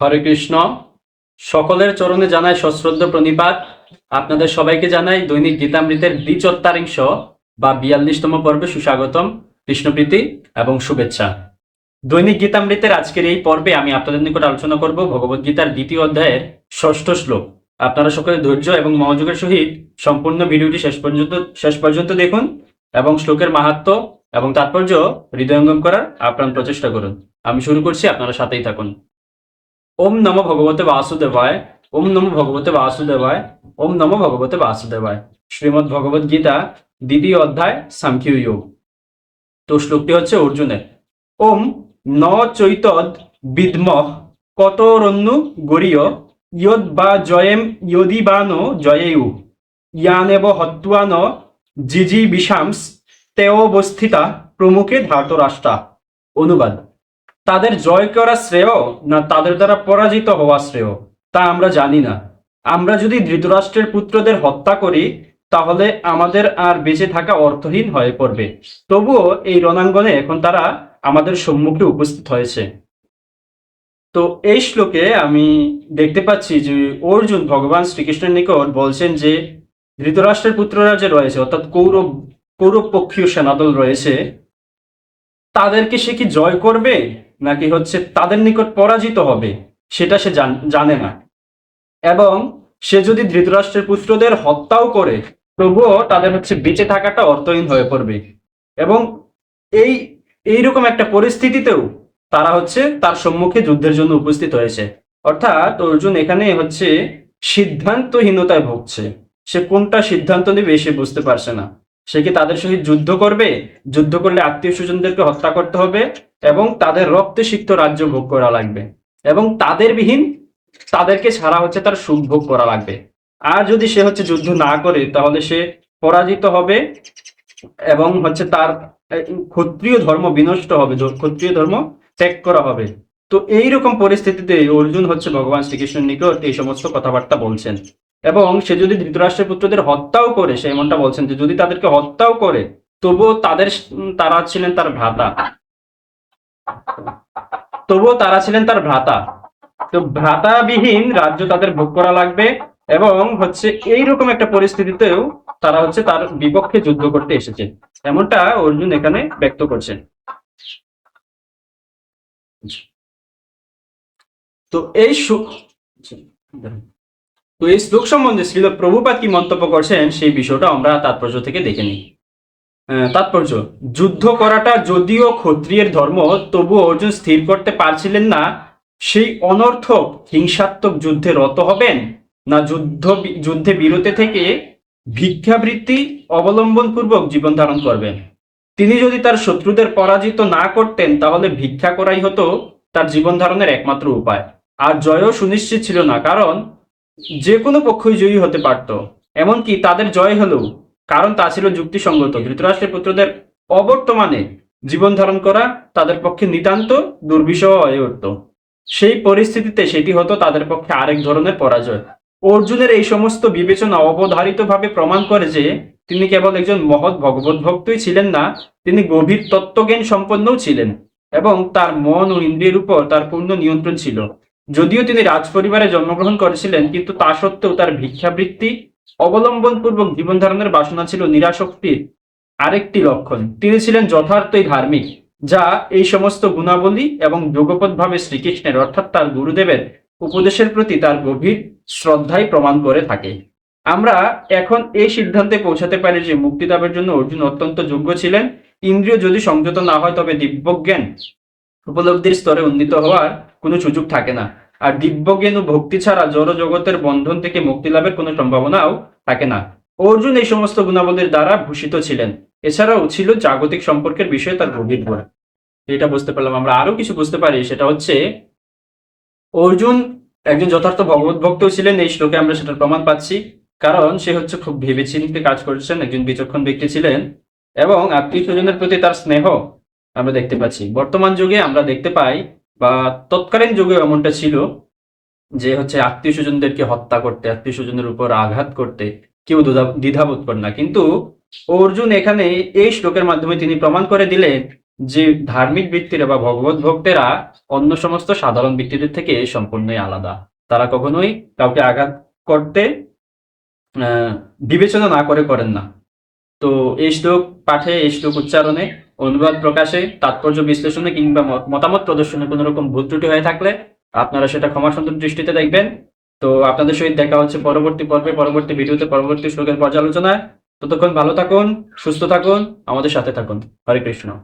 হরে কৃষ্ণ। সকলের চরণে জানাই সশ্রদ্ধ প্রণিপাত। আপনাদের সবাইকে জানাই দৈনিক গীতামৃতের দ্বিচত্তারিংশ বা বিয়াল্লিশতম পর্বে সুস্বাগতম, কৃষ্ণপ্রীতি এবং শুভেচ্ছা। দৈনিক গীতামৃতের আজকের এই পর্বে আমি আপনাদের নিকট আলোচনা করব ভগবদ গীতার দ্বিতীয় অধ্যায়ের ষষ্ঠ শ্লোক। আপনারা সকলে ধৈর্য এবং মনোযোগের সহিত সম্পূর্ণ ভিডিওটি শেষ পর্যন্ত শেষ পর্যন্ত দেখুন এবং শ্লোকের মাহাত্ম এবং তাৎপর্য হৃদয়ঙ্গম করার আপ্রাণ প্রচেষ্টা করুন। আমি শুরু করছি, আপনারা সাথেই থাকুন। ওম নমো ভগবতে বাসুদেবায়, ওম নমো ভগবতে বাসুদেবায়, ওম নমো ভগবতে বাসুদেবায়। শ্রীমদ্ ভগবদ গীতা, দ্বিতীয় অধ্যায় সাংখ্য যোগ তো শ্লোকটি হচ্ছে অর্জুনের। ওম ন চৈতদ বিদ্মহ কতরন্নু গরীয় ইয়দ বা জয়েম ইয়দিবানো জয়েয়ু। ইয়ানেব হত্বান জিজি বিষাংস তেঅবস্থিতা প্রমুখে ধার্তরাষ্ট্রা অনুবাদ। তাদের জয় করা শ্রেয় না তাদের দ্বারা পরাজিত হওয়া শ্রেয়? তা আমরা জানি না। আমরা যদি ধৃতরাষ্ট্রের পুত্রদের হত্যা করি, তাহলে আমাদের আর বেঁচে থাকা অর্থহীন হয়ে পড়বে। তবুও এই রণাঙ্গনে এখন তারা আমাদের সম্মুখে উপস্থিত হয়েছে। তো এই শ্লোকে আমি দেখতে পাচ্ছি যে অর্জুন ভগবান শ্রীকৃষ্ণের নিকট বলছেন যে, ধৃতরাষ্ট্রের পুত্ররা যে রয়েছে, অর্থাৎ কৌরব কৌরব পক্ষীয় সেনাদল রয়েছে, তাদেরকে সে কি জয় করবে? নাকি হচ্ছে তাদের নিকট পরাজিত হবে, সেটা সে জান- না। এবং সে যদি ধৃতরাষ্ট্রের পুত্রদের হত্যাও করে, তবুও তাদের হচ্ছে বেঁচে থাকাটা অর্থহীন হয়ে পড়বে। এবং এই, এইরকম একটা পরিস্থিতিতেও তারা হচ্ছে তার সম্মুখে যুদ্ধের জন্য উপস্থিত হয়েছে। অর্থাৎ অর্জুন এখানে হচ্ছে সিদ্ধান্তহীনতায় ভুগছে। সে কোনটা সিদ্ধান্ত নেবে সে বুঝতে পারছে না। সে কি তাদের সহিত যুদ্ধ করবে? যুদ্ধ করলে আত্মীয় স্বজনদেরকে হত্যা করতে হবে? এবং তাদের রক্তে সিক্ত রাজ্য ভোগ করা লাগবে এবং তাদের বিহীন তাদেরকে ছাড়া হচ্ছে তার সুখ ভোগ করা লাগবে। আর যদি সে হচ্ছে যুদ্ধ না করে, তাহলে সে পরাজিত হবে এবং হচ্ছে তার ক্ষত্রিয় ধর্ম বিনষ্ট হবে ক্ষত্রিয় ধর্ম ত্যাগ করা হবে। তো এইরকম পরিস্থিতিতে অর্জুন হচ্ছে ভগবান শ্রীকৃষ্ণের নিকট এই সমস্ত কথাবার্তা বলছেন। এবং সে যদি ধৃতরাষ্ট্রের পুত্রদের হত্যাও করে, সে এমনটা বলছেন যে যদি তাদেরকে হত্যাও করে, তবুও তাদের তারা ছিলেন তার ভ্রাতা। তবুও তারা ছিলেন তার ভ্রাতা। তো ভ্রাতাবিহীন রাজ্য তাদের ভোগ করা লাগবে এবং হচ্ছে এইরকম একটা পরিস্থিতিতেও তারা হচ্ছে তার বিপক্ষে যুদ্ধ করতে এসেছে এমনটা অর্জুন এখানে ব্যক্ত করছেন। তো এই তো এই শ্লোক সম্বন্ধে শ্রীল প্রভুপাত কি মন্তব্য করছেন সেই বিষয়টা আমরা তাৎপর্য থেকে দেখে নিই। তাৎপর্য, যুদ্ধ করাটা যদিও ক্ষত্রিয়ের ধর্ম, তবুও অর্জুন স্থির করতে পারছিলেন না। সেই অনর্থক, হিংসাত্মক যুদ্ধে রত হবেন না যুদ্ধ যুদ্ধে বিরতি থেকে ভিক্ষাবৃত্তি অবলম্বন পূর্বক জীবন ধারণ করবেন? তিনি যদি তার শত্রুদের পরাজিত না করতেন, তাহলে ভিক্ষা করাই হতো তার জীবন ধারণের একমাত্র উপায়। আর জয়ও সুনিশ্চিত ছিল না, কারণ যে কোনো পক্ষই জয়ী হতে পারত। এমনকি তাদের জয় হলেও কারণ তা ছিল যুক্তিসঙ্গত। ধৃতরাষ্ট্রের পুত্রদের অবর্তমানে জীবন ধারণ করা তাদের পক্ষে নিতান্ত দুর্বিষহ হয়ে উঠত। সেই পরিস্থিতিতে সেটি হতো তাদের পক্ষে আরেক ধরনের পরাজয়। অর্জুনের এই সমস্ত বিবেচনা অবধারিতভাবে প্রমাণ করে যে তিনি কেবল একজন মহৎ ভগবত ভক্তই ছিলেন না তিনি গভীর তত্ত্বজ্ঞান সম্পন্নও ছিলেন এবং তার মন ও ইন্দ্রিয়ের উপর তার পূর্ণ নিয়ন্ত্রণ ছিল। যদিও তিনি রাজপরিবারে জন্মগ্রহণ করেছিলেন কিন্তু তা সত্ত্বেও তার ভিক্ষাবৃত্তি অবলম্বন পূর্বক জীবন ধারণের বাসনা ছিল নিরাসক্তির আরেকটি লক্ষণ। তিনি ছিলেন যথার্থই ধার্মিক, যা এই সমস্ত গুণাবলী এবং যোগপদভাবে শ্রীকৃষ্ণের, অর্থাৎ তার গুরুদেবের, উপদেশের প্রতি তার গভীর শ্রদ্ধাই প্রমাণ করে থাকে। আমরা এখন এই সিদ্ধান্তে পৌঁছাতে পারি যে মুক্তিলাভের জন্য অর্জুন অত্যন্ত যোগ্য ছিলেন। ইন্দ্রিয় যদি সংযত না হয়, তবে দিব্যজ্ঞান উপলব্ধির স্তরে উন্নীত হওয়ার কোনো সুযোগ থাকে না। আর দিব্যজ্ঞান ও ভক্তি ছাড়া জড় জগতের বন্ধন থেকে মুক্তি লাভের কোনো সম্ভাবনাও থাকে না। অর্জুন এই সমস্ত গুণাবলীর দ্বারা ভূষিত ছিলেন। এছাড়াও ছিল জাগতিক সম্পর্কের বিষয়ে তার গভীর জ্ঞান এটা বুঝতে পারলাম, আমরা আরও কিছু বুঝতে পারি। সেটা হচ্ছে, অর্জুন একজন যথার্থ ভগবত ভক্ত ছিলেন, এই শ্লোকে আমরা সেটার প্রমাণ পাচ্ছি। কারণ সে হচ্ছে খুব ভেবেচিন্তে কাজ করেছেন, একজন বিচক্ষণ ব্যক্তি ছিলেন এবং আত্মীয় স্বজনের প্রতি তার স্নেহ আমরা দেখতে পাচ্ছি। বর্তমান যুগে আমরা দেখতে পাই বা তৎকালীন যুগে এমনটা ছিল যে হচ্ছে আত্মীয় স্বজনদেরকে হত্যা করতে, আত্মীয় স্বজনের উপর আঘাত করতে কেউ দ্বিধা- দ্বিধাবোধ করে না। কিন্তু অর্জুন এখানে এই শ্লোকের মাধ্যমে তিনি প্রমাণ করে দিলেন যে ধার্মিক ব্যক্তিরা বা ভগবত ভক্তেরা অন্য সমস্ত সাধারণ ব্যক্তিদের থেকে সম্পূর্ণই আলাদা। তারা কখনোই কাউকে আঘাত করতে বিবেচনা না করে করেন না। তো এই শ্লোক পাঠে, এই শ্লোক উচ্চারণে অনুবাদ প্রকাশে, তাৎপর্য বিশ্লেষণে কিংবা মত- মতামত প্রদর্শনে কোনো রকম ভুল ত্রুটি হয়ে থাকলে আপনারা সেটা ক্ষমা সুন্দর দৃষ্টিতে দেখবেন। তো আপনাদের সহিত দেখা হচ্ছে পরবর্তী পর্বে, পরবর্তী ভিডিওতে, পরবর্তী শ্লোকের পর্যালোচনায়। ততক্ষণ ভালো থাকুন, সুস্থ থাকুন, আমাদের সাথে থাকুন। হরে কৃষ্ণ।